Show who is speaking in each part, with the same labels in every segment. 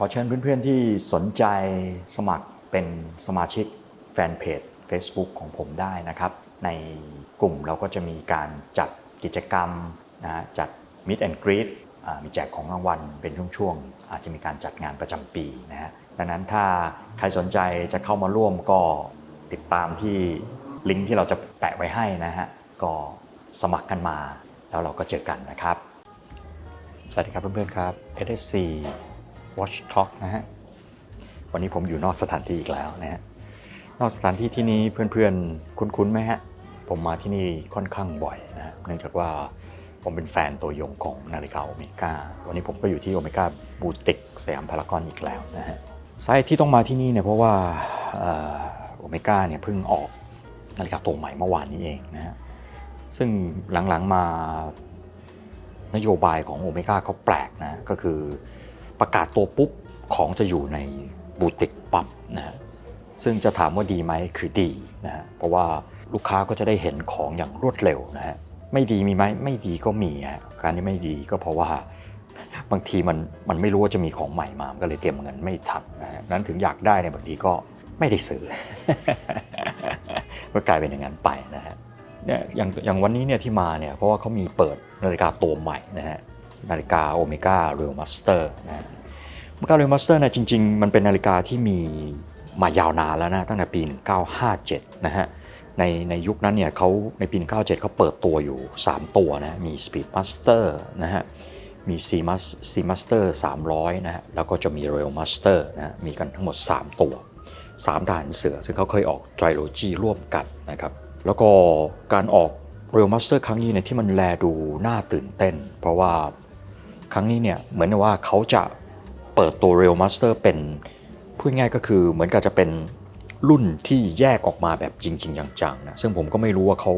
Speaker 1: ขอเชิญเพื่อนๆที่สนใจสมัครเป็นสมาชิกแฟนเพจ Facebook ของผมได้นะครับ ในกลุ่มเราก็จะมีการจัดกิจกรรมนะจัด Meet and Greet มีแจกของรางวัลเป็นช่วงๆ อาจจะมีการจัดงานประจำปีนะฮะดังนั้นถ้าใครสนใจจะเข้ามาร่วมก็ติดตามที่ลิงก์ที่เราจะแปะไว้ให้นะฮะก็สมัครกันมาแล้วเราก็เจอกันนะครับ สวัสดีครับเพื่อนๆครับ SSC Watch Talk นะฮะ วันนี้ผมอยู่นอกสถานที่อีกแล้วนะฮะ นอกสถานที่ที่นี้เพื่อนๆ คุ้นๆไหมฮะ ผมมาที่นี่ค่อนข้างบ่อยนะฮะเนื่องจากว่าผมเป็นแฟนตัวยงของนาฬิกาโอเมก้า วันนี้ผมก็อยู่ที่โอเมก้าบูติกสยามพารากอนอีกแล้วนะฮะ สาเหตุที่ต้องมาที่นี่เนี่ยเพราะว่าโอเมก้าเนี่ยเพิ่งออกนาฬิกาตัวใหม่เมื่อวานนี้เองนะฮะ ซึ่งหลังๆมานโยบายของโอเมก้าเขาแปลกนะ ก็คือ ประกาศตัวปุ๊บของจะอยู่ในบูติกปั๊บนะฮะซึ่งจะถามว่าดีไหมคือดีนะฮะเพราะว่าลูกค้าก็จะได้เห็นของอย่างรวดเร็วนะฮะไม่ดีมีไหมไม่ดีก็มีฮะการที่ไม่ดีก็เพราะว่าบางทีมันมันไม่รู้ว่าจะมีของใหม่มามก็เลยเตรียมเงินไม่ทันนะฮะนั้นถึงอยากได้เนี่ยบางทีก็ไม่ได้ซื้อก็กลายเป็นอย่างนั้นไปนะฮะเนี่ยอย่างอย่างวันนี้เนี่ยที่มาเนี่ยเพราะว่าเขามีเปิดนาฬิกาตัวใหม่นะฮะ นาฬิกาโอเมก้าเรลมาสเตอร์นะโอเมก้าเรลมาสเตอร์เนี่ยจริง ๆ มันเป็นนาฬิกาที่มีมายาวนานแล้วนะตั้งแต่ปี 1957 นะฮะในในยุคนั้นเนี่ยเขาในปี 1957เขาเปิดตัวอยู่ 3 ตัวนะ มี Speed Master นะฮะ มี C Mas C Master 300 นะฮะ แล้วก็จะมี Real Master นะฮะมีกันทั้งหมด 3 ตัว3ทหารเสือ ซึ่งเขาเคยออกไตรโลจีร่วมกันนะครับ แล้วก็การออก Real Master ครั้งนี้เนี่ยที่มันแลดูน่าตื่นเต้น เพราะว่า ครั้งนี้เนี่ยเหมือนว่าเขาจะเปิดตัว Real Master เป็นพูดง่ายก็คือเหมือนกับจะเป็นรุ่นที่แยกออกมาแบบจริง ๆ จังๆนะซึ่งผมก็ไม่รู้ว่าเขา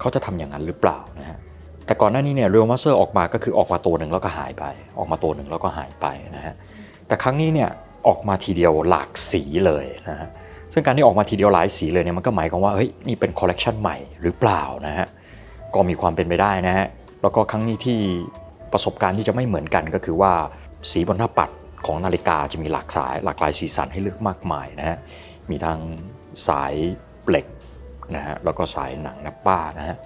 Speaker 1: เขาจะทำอย่างนั้นหรือเปล่านะฮะแต่ก่อนหน้านี้เนี่ย Real Master ออกมาก็คือออกมาตัวหนึ่งแล้วก็หายไป ออกมาตัวหนึ่งแล้วก็หายไปนะฮะแต่ครั้งนี้เนี่ยออกมาทีเดียวหลากสีเลยนะฮะซึ่งการที่ออกมาทีเดียวหลายสีเลยเนี่ยมันก็หมายความว่าเฮ้ยนี่เป็นคอลเลกชันใหม่หรือเปล่านะฮะก็มีความเป็นไปได้นะฮะแล้วก็ครั้งนี้ที่ ประสบการณ์ที่จะไม่เหมือนกันก็คือว่าสีบนหน้าปัดของนาฬิกาจะมีหลากสายหลากหลายสีสันให้เลือกมากมายนะฮะมีทั้งสายเหล็กนะฮะแล้วก็สายหนังนับป้านะฮะ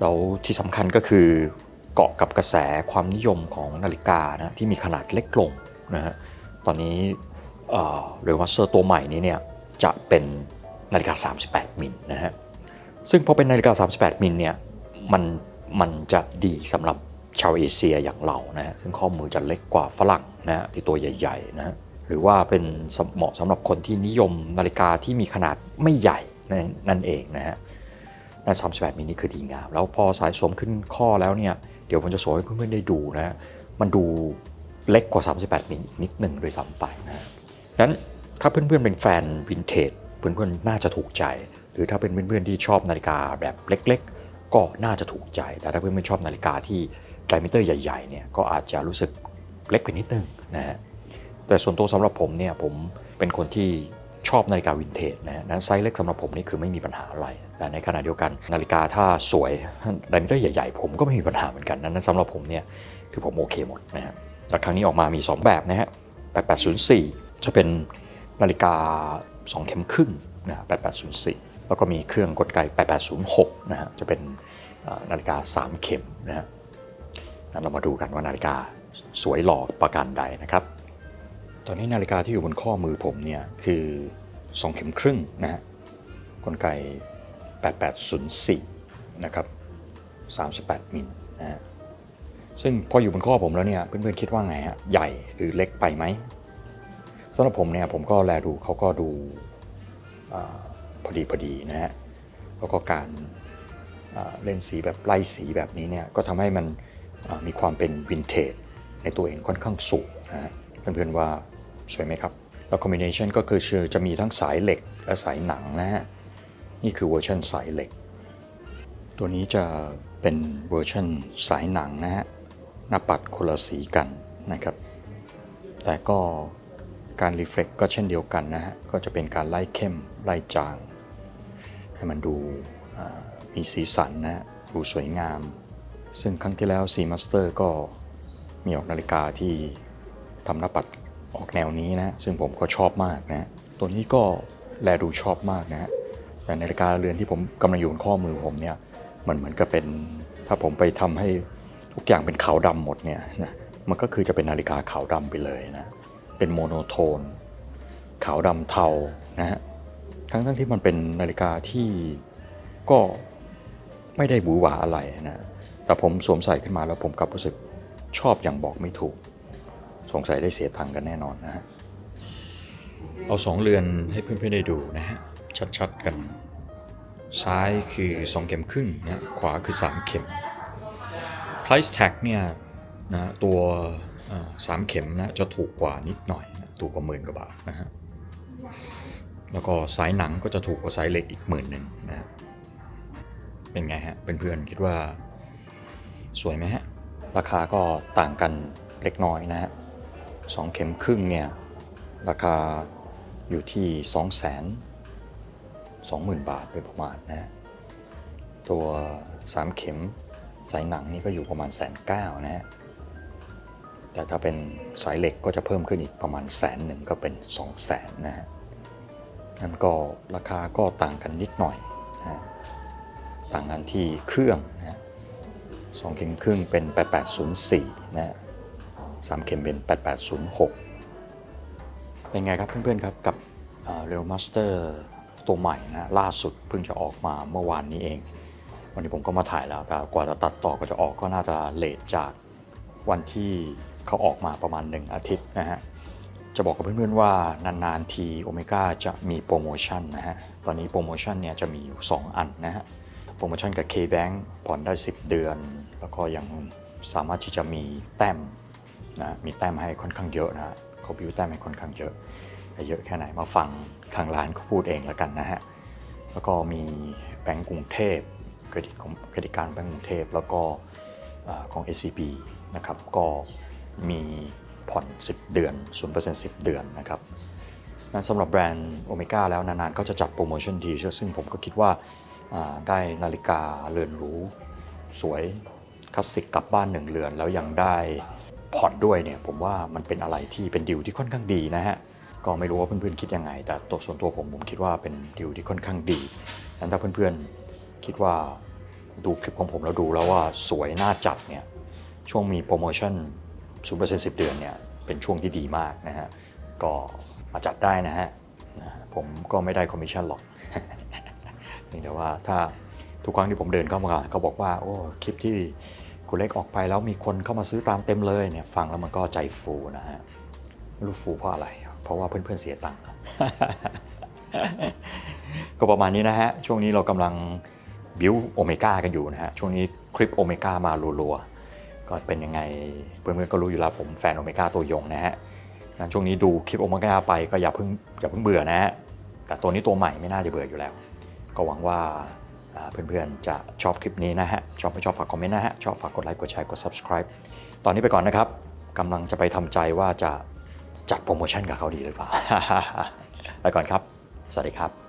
Speaker 1: แล้วที่สำคัญก็คือเกาะกับกระแสความนิยมของนาฬิกานะที่มีขนาดเล็กลงนะฮะตอนนี้เรลมาสเตอร์ตัวใหม่นี้เนี่ยจะเป็นนาฬิกา 38 มิลนะฮะซึ่งพอเป็นนาฬิกา 38 มิลเนี่ยมันมันจะดีสำหรับ ชาวเอเชียอย่างเรานะฮะซึ่งข้อมือจะเล็กกว่าฝรั่งนะฮะที่ตัวใหญ่ๆนะฮะหรือว่าเป็นเหมาะสำหรับคนที่นิยมนาฬิกาที่มีขนาดไม่ใหญ่นั่นเองนะฮะนั่น38มิลนี่คือดีงาม แล้วพอสายสวมขึ้นข้อแล้วเนี่ยเดี๋ยวผมจะสวมให้เพื่อนๆได้ดูนะฮะมันดูเล็กกว่า 38มิลอีกนิดหนึ่งโดยซ้ำไปนะฮะนั้นถ้าเพื่อนๆเป็นแฟนวินเทจเพื่อนๆน่าจะถูกใจ หรือถ้าเป็นเพื่อนๆที่ชอบนาฬิกาแบบเล็ก ๆ ก็น่าจะถูกใจ แต่ถ้าเพื่อนๆชอบนาฬิกาที่ ไดมิเตอร์ใหญ่ๆเนี่ยก็อาจจะรู้สึกเล็กไปนิดนึงนะฮะแต่ส่วนตัวสำหรับผมเนี่ยผมเป็นคนที่ชอบนาฬิกาวินเทจนะฮะนั้นไซส์เล็กสำหรับผมนี่คือไม่มีปัญหาอะไร แต่ในขณะเดียวกันนาฬิกาถ้าสวยไดมิเตอร์ใหญ่ๆ ผมก็ไม่มีปัญหาเหมือนกัน นั้นสำหรับผมเนี่ยคือผมโอเคหมดนะฮะแล้วครั้งนี้ออกมามี 2 แบบนะฮะ 8804 จะเป็นนาฬิกา 2 เข็มครึ่งนะ8804 แล้วก็มีเครื่องกลไก 8806 นะฮะ จะเป็นนาฬิกา 3 เข็มนะฮะ งั้นเรามาดูกันว่านาฬิกาสวยหล่อประการใดนะครับ ตอนนี้นาฬิกาที่อยู่บนข้อมือผมเนี่ยคือ 2 เข็มครึ่งนะฮะกลไก 8804 นะครับ 38 มิลนะฮะซึ่งพออยู่บนข้อผมแล้วเนี่ยเพื่อนๆคิดว่าไงฮะใหญ่หรือเล็กไปไหมสำหรับผมเนี่ยผมก็แลดูเขาก็ดูอพอดีพอดีนะฮะแล้วก็การเล่นสีแบบไล่สีแบบนี้เนี่ยก็ทำให้มัน มีความเป็นวินเทจในตัวเองค่อนข้างสูงนะฮะเพื่อนๆว่าสวยไหมครับ แล้วคอมบิเนชันก็คือจะมีทั้งสายเหล็กและสายหนังนะฮะ นี่คือเวอร์ชันสายเหล็ก ตัวนี้จะเป็นเวอร์ชันสายหนังนะฮะ หน้าปัดคนละสีกันนะครับ แต่ก็การรีเฟล็กก็เช่นเดียวกันนะฮะ ก็จะเป็นการไล่เข้มไล่จาง ให้มันดูมีสีสันนะฮะ ดูสวยงาม ซึ่งครั้งที่แล้ว C Master ก็มีออกนาฬิกาที่ทำหน้าปัดออกแนวนี้นะ ซึ่งผมก็ชอบมากนะ ตัวนี้ก็แลดูชอบมากนะ แต่นาฬิกาเรือนที่ผมกำลังอยู่บนข้อมือผมเนี่ยมันเหมือนกับเป็น ถ้าผมไปทำให้ทุกอย่างเป็นขาวดำหมดเนี่ยนะมันก็คือจะเป็นนาฬิกาขาวดำไปเลยนะ เป็นโมโนโทน ขาวดำเทานะฮะ ทั้งทั้งที่มันเป็นนาฬิกาที่ก็ไม่ได้หวือหวาอะไรนะ แต่ผมสวมใส่ขึ้นมาแล้วผมกลับรู้สึกชอบอย่างบอกไม่ถูก สงสัยได้เสียตังค์กันแน่นอนนะฮะ เอาสองเรือนให้เพื่อนๆได้ดูนะฮะ ชัดๆกัน ซ้ายคือ 2 เข็มครึ่งนะขวาคือ 3 เข็ม price tag เนี่ยนะตัวสามเข็มนะจะถูกกว่านิดหน่อยนะถูกกว่าหมื่นกว่าบาทนะฮะ แล้วก็สายหนังก็จะถูกกว่าสายเหล็กอีกหมื่นหนึ่งนะฮะเป็นไงฮะเพื่อนๆคิดว่า สวยไหมฮะ ราคาก็ต่างกันเล็กน้อยนะฮะสองเข็มครึ่งเนี่ยราคาอยู่ที่ 2 0 0 0 0 20,000 บาทโดยประมาณนะฮะตัว 3 เข็มสายหนังนี่ก็อยู่ประมาณแสนเก้านะฮะ แต่ถ้าเป็นสายเหล็กก็จะเพิ่มขึ้นอีกประมาณแสนหนึ่งก็เป็น 2 0 0 0 0 0นะฮะ นั่นก็ราคาก็ต่างกันนิดหน่อยนะฮะต่างกันที่เครื่องนะฮะ สองเข็มครึ่งเป็น 8804นะฮะสามเข็มเป็น 8806 เป็นไงครับเพื่อนๆครับกับเรลมาสเตอร์ตัวใหม่นะล่าสุดเพิ่งจะออกมาเมื่อวานนี้เอง วันนี้ผมก็มาถ่ายแล้วแต่กว่าจะตัดต่อก็จะออกก็น่าจะเลทจากวันที่เขาออกมาประมาณ 1 อาทิตย์นะฮะจะบอกกับเพื่อนๆว่านานๆทีโอเมก้าจะมีโปรโมชั่นนะฮะ ตอนนี้โปรโมชั่นเนี่ยจะมีอยู่ 2 อันนะฮะ โปรโมชั่นกับ K-Bank ผ่อนได้ 10 เดือน แล้วก็ยังสามารถที่จะมีแต้มนะมีแต้มให้ค่อนข้างเยอะนะเขาบิวแต้มให้ค่อนข้างเยอะแต่เยอะแค่ไหนมาฟังทางร้านเขาพูดเองแล้วกันนะฮะแล้วก็มีแบงก์กรุงเทพเครดิตของเครดิตการแบงก์กรุงเทพแล้วก็เอ่อของ SCB นะครับก็มีผ่อน 10 เดือน 0% 10 เดือนนะครับนั้นสำหรับแบรนด์โอเมก้าแล้วนานๆ ก็จะจัดโปรโมชั่นทีซึ่งผมก็คิดว่า ได้นาฬิกาเรือนหรูสวยคลาสสิกกลับบ้านหนึ่งเรือน แล้วยังได้ผ่อนด้วยเนี่ยผมว่ามันเป็นอะไรที่เป็นดิวที่ค่อนข้างดีนะฮะก็ไม่รู้ว่าเพื่อนๆคิดยังไง แต่ตัวส่วนตัวผมผมคิดว่าเป็นดิวที่ค่อนข้างดีนั้นถ้าเพื่อนๆคิดว่าดูคลิปของผมแล้วดูแล้วว่าสวยน่าจัดเนี่ยช่วงมีโปรโมชั่น0% 10 เดือนเนี่ยเป็นช่วงที่ดีมากนะฮะก็มาจัดได้นะฮะผมก็ไม่ได้คอมมิชชั่นหรอก พียงแต่ว่าถ้าทุกครั้งที่ผมเดินเข้ามาก็บอกว่า โอ้คลิปที่คุณเล็กออกไปแล้วมีคนเข้ามาซื้อตามเต็มเลยเนี่ยฟังแล้วมันก็ใจฟูนะฮะไม่รู้ฟูเพราะอะไร เพราะว่าเพื่อนๆเสียตังค์ก็ประมาณนี้นะฮะ ช่วงนี้เรากำลังบิวโอเมก้ากันอยู่นะฮะ ช่วงนี้คลิปโอเมก้ามารัวๆ ก็เป็นยังไงเพื่อนๆก็รู้อยู่แล้วผมแฟนโอเมก้าตัวยงนะฮะงั้นช่วงนี้ดูคลิปโอเมก้าไปก็อย่าเพิ่งอย่าเพิ่งเบื่อนะฮะ แต่ตัวนี้ตัวใหม่ไม่น่าจะเบื่ออยู่แล้ว ก็หวังว่าเพื่อนๆ จะชอบคลิปนี้นะฮะ ชอบไม่ชอบฝากคอมเมนต์นะฮะ ชอบฝากกดไลค์ กดแชร์ กด subscribe ตอนนี้ไปก่อนนะครับกำลังจะไปทำใจว่าจะจัดโปรโมชั่นกับเขาดีหรือเปล่า ไปก่อนครับ สวัสดีครับ